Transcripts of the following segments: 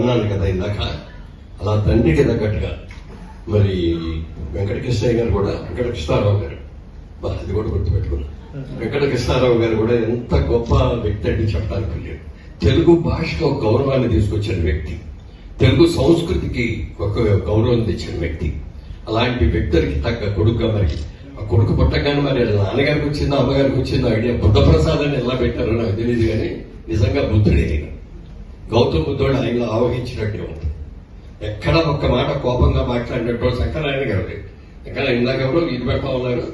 అన్నాను కదా ఇందాక. అలా తండ్రికి తగ్గట్టుగా. మరి వెంకటకృష్ణయ్య గారు కూడా వెంకటకృష్ణారావు గారు. అది కూడా గుర్తుపెట్టుకున్నా. వెంకటకృష్ణారావు గారు కూడా ఎంత గొప్ప వ్యక్తి అంటే చెప్పడానికి లేదు తెలుగు భాషకు ఒక గౌరవాన్ని తీసుకొచ్చిన వ్యక్తి. తెలుగు సంస్కృతికి ఒక గౌరవం తెచ్చిన వ్యక్తి. అలాంటి వ్యక్తులకి తగ్గ కొడుకుగా మరి ఆ కొడుకు పుట్టగానే మరి నాన్నగారికి వచ్చిందో అమ్మగారికి వచ్చిందో ఐడియా బుద్ధప్రసాదాన్ని ఎలా పెట్టారో నాకు తెలియదు కానీ నిజంగా బుద్ధుడే గౌతమ బుద్ధుడు ఆయన ఆవహించినట్టే ఉంది. ఎక్కడ ఒక్క మాట కోపంగా మాట్లాడినట్టు శంకరాయణ గారు ఎక్కడ ఇందాక ఎవరు ఇది పెడతా ఉన్నారు.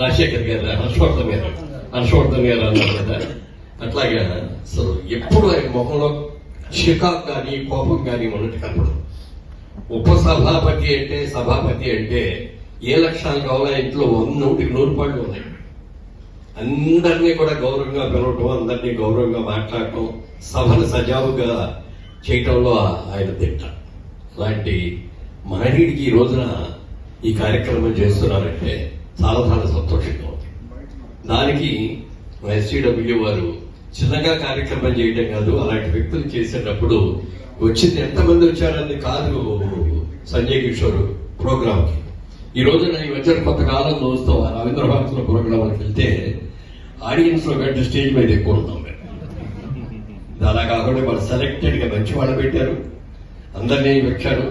రాజశేఖర్ గారు హర్షవర్ధన్ గారు హర్షవర్ధన్ గారు అన్నారు కదా. అట్లాగే అసలు ఎప్పుడు ఆయన ముఖంలో చికాకు కానీ కోపం కానీ ఉన్నట్టు కనపడదు. ఉపసభాపతి అంటే సభాపతి అంటే ఏ లక్షణాలు కావాలో ఇంట్లో వంద నూటికి నూరు పాళ్ళు ఉన్నాయి. అందరినీ కూడా గౌరవంగా పిలవటం అందరినీ గౌరవంగా మాట్లాడటం సభను సజావుగా చేయటంలో ఆయన తిట్ట అలాంటి మహనీయుడికి ఈ రోజున ఈ కార్యక్రమం చేస్తున్నారంటే చాలా చాలా సంతోషంగా ఉంది. దానికి ఎస్సీడబ్ల్యూ వారు చిన్నగా కార్యక్రమం చేయడం కాదు అలాంటి వ్యక్తులు చేసేటప్పుడు వచ్చింది ఎంతమంది వచ్చారని కాదు సంజయ్ కిషోర్ ప్రోగ్రామ్కి. ఈ రోజున ఈ వచ్చిన కొంతకాలం చూస్తాం రవీంద్ర భారతిలో ప్రోగ్రాంకి వెళ్తే ఆడియన్స్లో కంటే స్టేజ్ మీద ఎక్కువ ఉన్నాం మేము అలా కాకుండా వాళ్ళు సెలెక్టెడ్గా మంచి వాళ్ళు పెట్టారు. అందరినీ వచ్చారు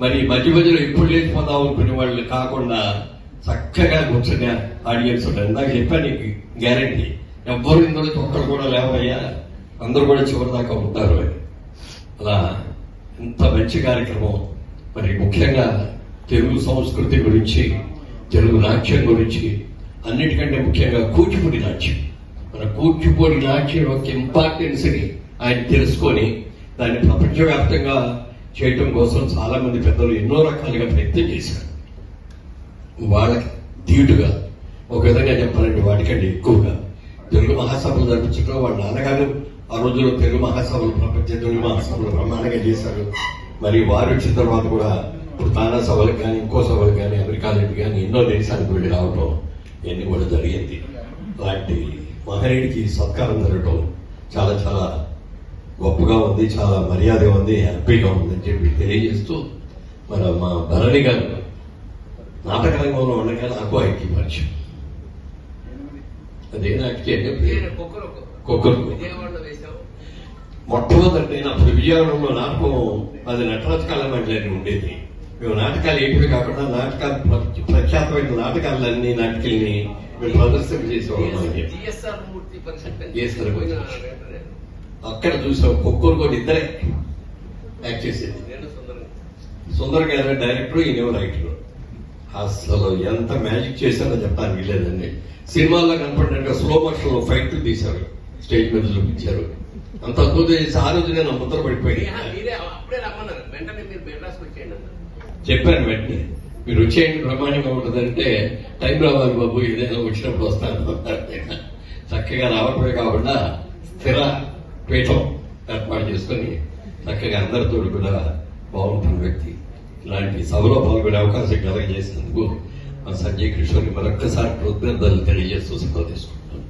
మరి మధ్య మధ్యలో ఎప్పుడు లేచిపోదాం అనుకునే వాళ్ళు కాకుండా చక్కగా కూర్చునే ఆడియన్స్ ఉంటారు. ఇందాక చెప్పాను నీకు గ్యారంటీ ఎవ్వరు ఇందులో ఒక్కరు కూడా లేవయ్యా అందరూ కూడా చివరి దాకా ఉంటారు అని. అలా ఇంత మంచి కార్యక్రమం. మరి ముఖ్యంగా తెలుగు సంస్కృతి గురించి తెలుగు నాట్యం గురించి అన్నిటికంటే ముఖ్యంగా కూచిపూడి నాట్యం. మన కూచిపూడి నాట్యం యొక్క ఇంపార్టెన్స్ని ఆయన తెలుసుకొని దాన్ని ప్రపంచవ్యాప్తంగా చేయటం కోసం చాలామంది పెద్దలు ఎన్నో రకాలుగా ప్రయత్నం చేశారు. వాళ్ళకి ధీటుగా ఒక విధంగా చెప్పాలంటే వాటికంటే ఎక్కువగా తెలుగు మహాసభలు జరిపించడం వాళ్ళ నాన్నగారు ఆ రోజుల్లో తెలుగు మహాసభలు ప్రపంచ తెలుగు మహాసభలు ప్రమాణంగా చేశారు. మరి వారు వచ్చిన తర్వాత కూడా ఇప్పుడు తానా సభలకు కానీ ఇంకో సభలకు కానీ అమెరికా కానీ ఎన్నో దేశాలకు వెళ్ళి రావడం ఇవన్నీ కూడా జరిగింది. అలాంటి మహనీయుడికి సత్కారం జరగడం చాలా చాలా గొప్పగా ఉంది చాలా మర్యాదగా ఉంది హ్యాపీగా ఉంది అని చెప్పి తెలియజేస్తూ మన మా భరణి గారు నాటక రంగంలో ఉండగా నాకు ఐక్య పరిచయం. అదే నాటికే కుక్కరు మొట్టమొదటి నేను అప్పుడు విజయవాడలో నాటకం అది నటరాజ కాలం అంటే ఉండేది. మేము నాటకాలు ఏపీ కాకుండా నాటకాలు ప్ర- ప్రఖ్యాతమైన నాటకాలన్నీ నాటికల్ని మేము ప్రదర్శన చేసేవాళ్ళం అక్కడ చూసాం కుక్కరు కూడా ఇద్దరే యాక్ట్ చేసేది. సుందరం గారు డైరెక్టర్ ఈయన రైటర్. అసలు ఎంత మ్యాజిక్ చేశారో చెప్పడానికి వీలేదండి సినిమాల్లో కనపడినట్టుగా స్లో మోషన్లో ఫైట్ తీశారు. స్టేజ్ మీద చూపించారు. అంత అద్భుతం చేసి ఆ రోజు నేను ముద్ర పడిపోయింది మీరే- మీరే అప్పుడే రమ్మన్నారు వెంటనే మీరు మెడ్రాస్కి వచ్చేయండి అన్నారు చెప్పాను వెంటనే మీరు వచ్చేయండి బ్రహ్మాండంగా ఉంటుందంటే టైం రావాలి బాబు ఏదైనా వచ్చినప్పుడు వస్తాను చక్కగా రావటమే కాకుండా స్థిర పీఠం ఏర్పాటు చేసుకొని చక్కగా అందరితో కూడా బాగుంటున్న వ్యక్తి. ఇలాంటి సభలో పాల్గొనే అవకాశం కలగజేసినందుకు మా సంజయ్ కిషోర్ని మరొక్కసారి కృతజ్ఞతలు తెలియజేస్తూ సంతోషిస్తున్నాను